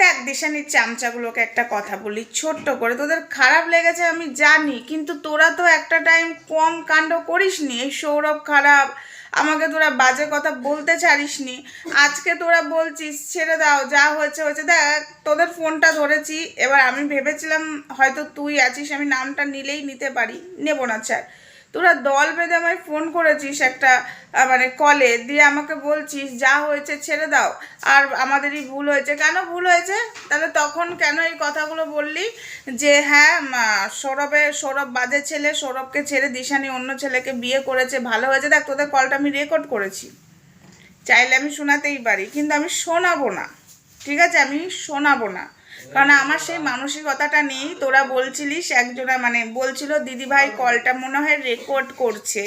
দেখ, দিশানির চামচাগুলোকে একটা কথা বলি, ছোট্ট করে। তোদের খারাপ লেগেছে আমি জানি, কিন্তু তোরা তো একটা টাইম কম কাণ্ড করিসনি। এই সৌরভ খারাপ, আমাকে তোরা বাজে কথা বলতে চারিসনি আজকে তোরা বলছিস, ছেড়ে দাও, যা হয়েছে হয়েছে। দেখ, তোদের ফোনটা ধরেছি, এবার আমি ভেবেছিলাম হয়তো তুই আছিস, আমি নামটা নিলেই নিতে পারি। নেব না, ছাড়। তোরা দল বেঁধে আমায় ফোন করেছিস একটা মানে কলে দিয়ে আমাকে বলছিস যা হয়েছে ছেড়ে দাও। আর আমাদেরই ভুল হয়েছে। কেন ভুল হয়েছে? তাহলে তখন কেন এই কথাগুলো বললি? যে হ্যাঁ সৌরভে, সৌরভ বাজে ছেলে, সৌরভকে ছেড়ে দিশানি অন্য ছেলেকে বিয়ে করেছে, ভালো হয়েছে। দেখ, তোদের কলটা আমি রেকর্ড করেছি। চাইলে আমি শোনাতেই পারি, কিন্তু আমি শোনাবো না। ঠিক আছে? আমি শোনাবো না। কারণ আমার সেই মানসিকতাটা নেই, তোরা বলছিলিস, একজনা মানে বলছিল দিদি ভাই কলটা মনে হয় রেকর্ড করছে।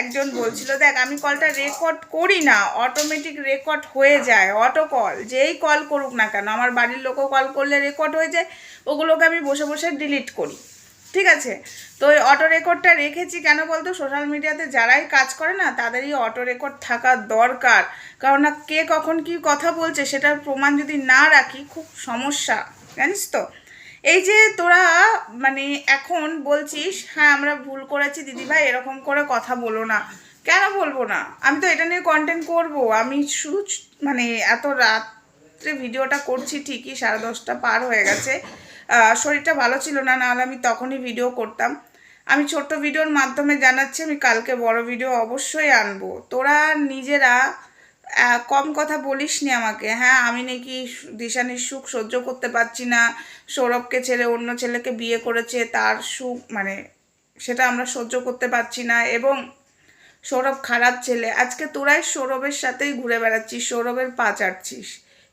একজন বলছিল, দেখ, আমি কলটা রেকর্ড করি না অটোমেটিক রেকর্ড হয়ে যায় অটো কল যেই কল করুক না কেন, আমার বাড়ির লোকও কল করলে রেকর্ড হয়ে যায়, ওগুলোকে আমি বসে বসে ডিলিট করি। ঠিক আছে? তো ওই অটো রেকর্ডটা রেখেছি কেন বলতো? সোশ্যাল মিডিয়াতে যারাই কাজ করে না, তাদেরই অটো রেকর্ড থাকা দরকার। কারণ না, কে কখন কি কথা বলছে সেটার প্রমাণ যদি না রাখি, খুব সমস্যা। জানিস তো? এই যে তোরা মানে এখন বলছিস হ্যাঁ আমরা ভুল করেছি দিদিভাই এরকম করে কথা বলো না। কেন বলব না? আমি তো এটা নিয়ে কন্টেন্ট করব। আমি শুধু মানে এত রাত্রে ভিডিওটা করছি ঠিকই, সাড়ে দশটা পার হয়ে গেছে। শরীরটা ভালো ছিল না, নাহলে আমি তখনই ভিডিও করতাম। আমি ছোট্ট ভিডিওর মাধ্যমে জানাচ্ছি, আমি কালকে বড় ভিডিও অবশ্যই আনব। তোরা নিজেরা কম কথা বলিস নি আমাকে। হ্যাঁ আমি নাকি দিশানির সুখ সহ্য করতে পারছি না, সৌরভকে ছেড়ে অন্য ছেলেকে বিয়ে করেছে, তার সুখ মানে সেটা আমরা সহ্য করতে পারছি না এবং সৌরভ খারাপ ছেলে। আজকে তোরাই সৌরভের সাথেই ঘুরে বেড়াচ্ছিস, সৌরভের পা চাটছিস।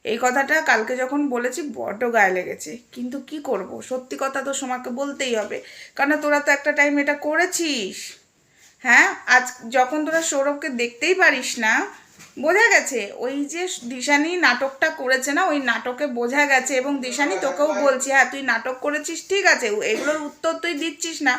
এই কথাটা কালকে যখন বলেছি, বড্ড গায়ে লেগেছে। কিন্তু কি করব? সত্যি কথা তো সোমাকে বলতেই হবে। কারণ তোরা তো একটা টাইম এটা করেছিস। হ্যাঁ? আজ যখন তোরা সৌরভকে দেখতেই পারিস না বোঝা গেছে ওই যে দিশানি নাটকটা করেছে না ওই নাটকে বোঝা গেছে এবং দিশানি তোকেও বলছি হ্যাঁ তুই নাটক করেছিস ঠিক আছে এগুলোর উত্তর তুই দিচ্ছিস না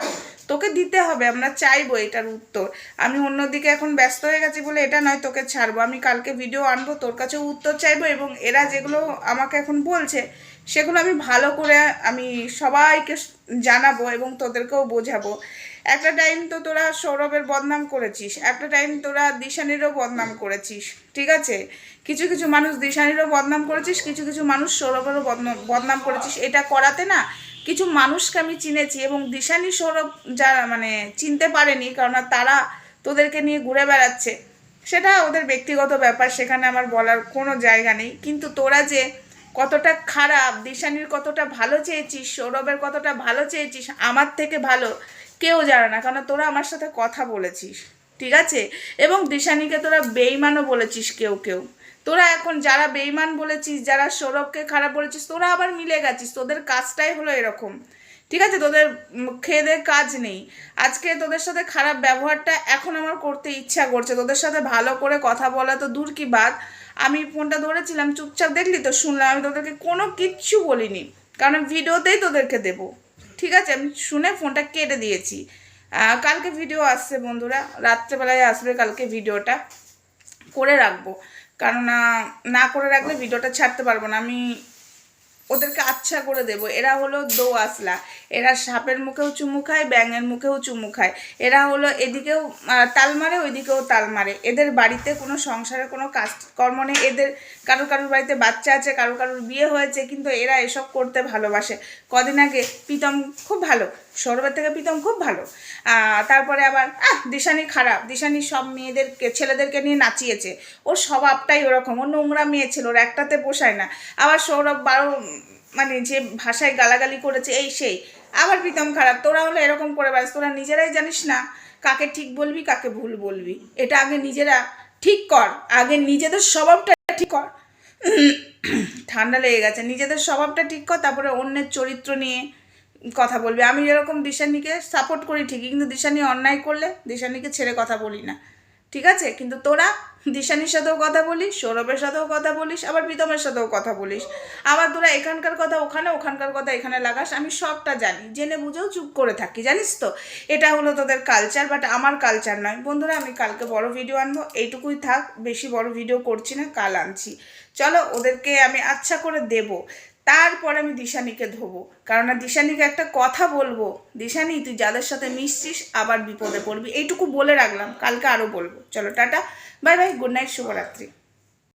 তোকে দিতে হবে আমরা চাইব এটার উত্তর। আমি অন্যদিকে এখন ব্যস্ত হয়ে গেছি বলে এটা নয় তোকে ছাড়বো আমি কালকে ভিডিও আনব তোর কাছেও উত্তর চাইব এবং এরা যেগুলো আমাকে এখন বলছে সেগুলো আমি ভালো করে আমি সবাইকে জানাব এবং তোদেরকেও বোঝাবো। একটা টাইম তো তোরা সৌরভের বদনাম করেছিস, একটা টাইম তোরা দিশানিরও বদনাম করেছিস, ঠিক আছে? কিছু কিছু মানুষ দিশানিরও বদনাম করেছিস, কিছু কিছু মানুষ সৌরভেরও বদনাম বদনাম করেছিস, এটা করাতে না কিছু মানুষকে আমি চিনেছি এবং দিশানি সৌরভ যারা মানে চিনতে পারেনি কারণ তারা তোদেরকে নিয়ে ঘুরে বেড়াচ্ছে, সেটা ওদের ব্যক্তিগত ব্যাপার, সেখানে আমার বলার কোনো জায়গা নেই, কিন্তু তোরা যে কতটা খারাপ, দিশানির কতটা ভালো চেয়েছিস, সৌরভের কতটা ভালো চেয়েছিস, আমার থেকে ভালো কেউ জানে না, কারণ তোরা আমার সাথে কথা বলেছিস, ঠিক আছে? এবং দিশানিকে তোরা বেইমানও বলেছিস কেউ কেউ। তোরা এখন যারা বেইমান বলেছিস, যারা সৌরভকে খারাপ বলেছিস, তোরা আবার মিলে গেছিস, তোদের কাজটাই হলো এরকম, ঠিক আছে? তোদের খেয়ে কাজ নেই। আজকে তোদের সাথে খারাপ ব্যবহারটা এখন আমার করতে ইচ্ছা করছে, তোদের সাথে ভালো করে কথা বলা তো দূর কি বাদ আমি ফোনটা ধরেছিলাম, চুপচাপ দেখলি তো শুনলাম, আমি তোদেরকে কোনো কিচ্ছু বলিনি, কারণ ভিডিওতেই তোদেরকে দেবো। ঠিক আছে, আমি শুনে ফোনটা কেটে দিয়েছি। কালকে ভিডিও আসছে বন্ধুরা, রাত্রেবেলায় আসবে কালকে ভিডিওটা করে রাখব, কারণ না করে রাখলে ভিডিওটা ছাড়তে পারব না। আমি ওদেরকে আচ্ছা করে দেব। এরা হলো দো আসলা এরা সাপের মুখেও চুমু খায়, ব্যাঙের মুখেও চুমু খায়। এরা হলো এদিকেও তাল মারে, ওইদিকেও তাল মারে। এদের বাড়িতে কোনো সংসারে কোনো কাজ কর্ম নেই। এদের কারোর কারোর বাড়িতে বাচ্চা আছে কারও কারোর বিয়ে হয়েছে, কিন্তু এরা এসব করতে ভালোবাসে। কদিন আগে প্রীতম খুব ভালো, সৌরভের থেকে প্রীতম খুব ভালো। তারপরে আবার, আহ, দিশানি খারাপ। দিশানি সব মেয়েদেরকে, ছেলেদেরকে নিয়ে নাচিয়েছে। ওর স্বভাবটাই ওরকম। ও নোংরা মেয়ে ছিল, ওর একটাতে পোষায় না। আবার সৌরভ বারো মানে যে ভাষায় গালাগালি করেছে, এই সেই। আবার প্রীতম খারাপ, তোরা হলো এরকম করে ব্যাস তোরা নিজেরাই জানিস না কাকে ঠিক বলবি, কাকে ভুল বলবি। এটা আগে নিজেরা ঠিক কর, আগে নিজেদের স্বভাবটা ঠিক কর। ঠান্ডা লেগে গেছে, নিজেদের স্বভাবটা ঠিক কর, তারপরে অন্যের চরিত্র নিয়ে কথা বলবি। আমি যেরকম দিশানিকে সাপোর্ট করি ঠিকই, কিন্তু দিশানি অন্যায় করলে দিশানিকে ছেড়ে কথা বলি না। ঠিক আছে? কিন্তু তোরা দিশানির সাথেও কথা বলিস, সৌরভের সাথেও কথা বলিস, আবার প্রীতমের সাথেও কথা বলিস। আবার তোরা এখানকার কথা ওখানে, ওখানকার কথা এখানে লাগাস, আমি সবটা জানি। জেনে বুঝেও চুপ করে থাকি, জানিস তো? এটা হলো তোদের কালচার বাট আমার কালচার নয়। বন্ধুরা, আমি কালকে বড় ভিডিও আনব। এইটুকুই থাক, বেশি বড় ভিডিও করছি না, কাল আনছি। চলো, ওদেরকে আমি আচ্ছা করে দেব। তারপরে আমি দিশানিকে ধোবো। কারণ দিশানিকে একটা কথা বলব, দিশানি, তুই যাদের সাথে মিশছিস আবার বিপদে পড়বি। এইটুকু বলে রাখলাম, কালকে আরও বলব। চলো, tata. Bye bye, good night, শুভরাত্রি।